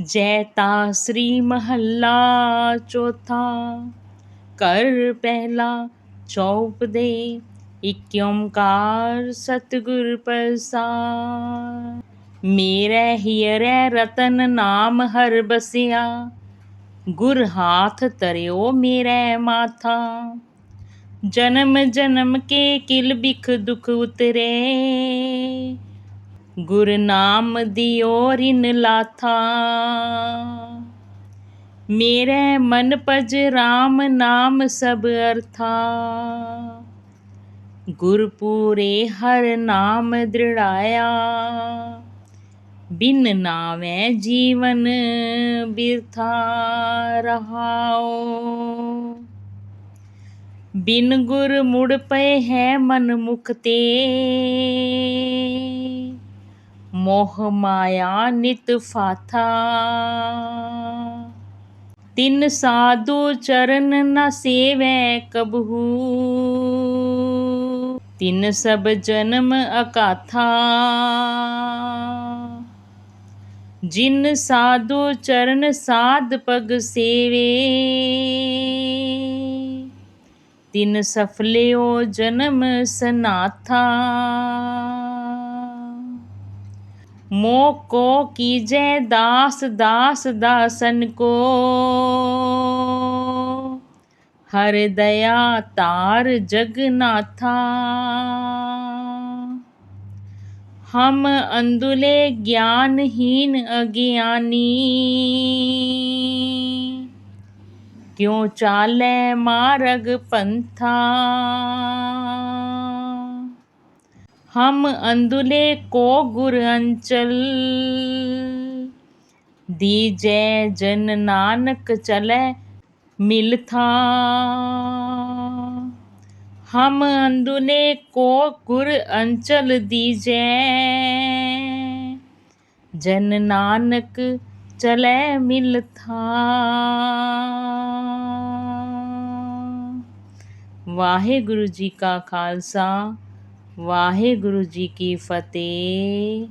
जैता श्री महल्ला चौथा। कर पहला चौप दे, इक्योकार सतगुर प्रसाद। मेरे हियर रतन नाम हर बसिया, गुर हाथ तरयो मेरे माथा। जन्म जन्म के किल बिख दुख उतरे ਗੁਰਨਾਮ ਦੀ ਨਾਮ ਦਿਓ ਰਿਨ ਲਾਥਾ। ਮੇਰੇ ਮਨ ਪਜ RAM ਨਾਮ ਸਭ ਅਰਥਾ। ਗੁਰਪੂਰੇ ਹਰ ਨਾਮ ਦ੍ਰਿੜਾਇਆ। ਬਿਨ ਨਾਵੇਂ ਜੀਵਨ ਬਿਰਥਾ ਰਹਾਓ ਬਿਨ ਗੁਰ ਮੁੜ ਪਏ ਹੈ ਮਨ ਮੁਖ ਤੇ। मोहमाया मोहमायानित फाथा। तिन साधु चरण न सेवै कबहू। तिन सब जन्म अकाथा। जिन साधु चरण साध पग सेवे, तिन सफले ओ जन्म सनाथा। मोको कीजे दास दास, दासन को। हर दया तार जगनाथा हम अंदुले ज्ञानहीन अज्ञानी। क्यों चाले मारग पंथा? हम अंदुले को गुरअल दी जय जन नानक चले मिल था हम अंदुले को गुर अंचल दी जय जन नानक चले मिल था वाहे गुरु जी का खालसा। ਵਾਹਿਗੁਰੂ ਜੀ ਕੀ ਫਤਿਹ।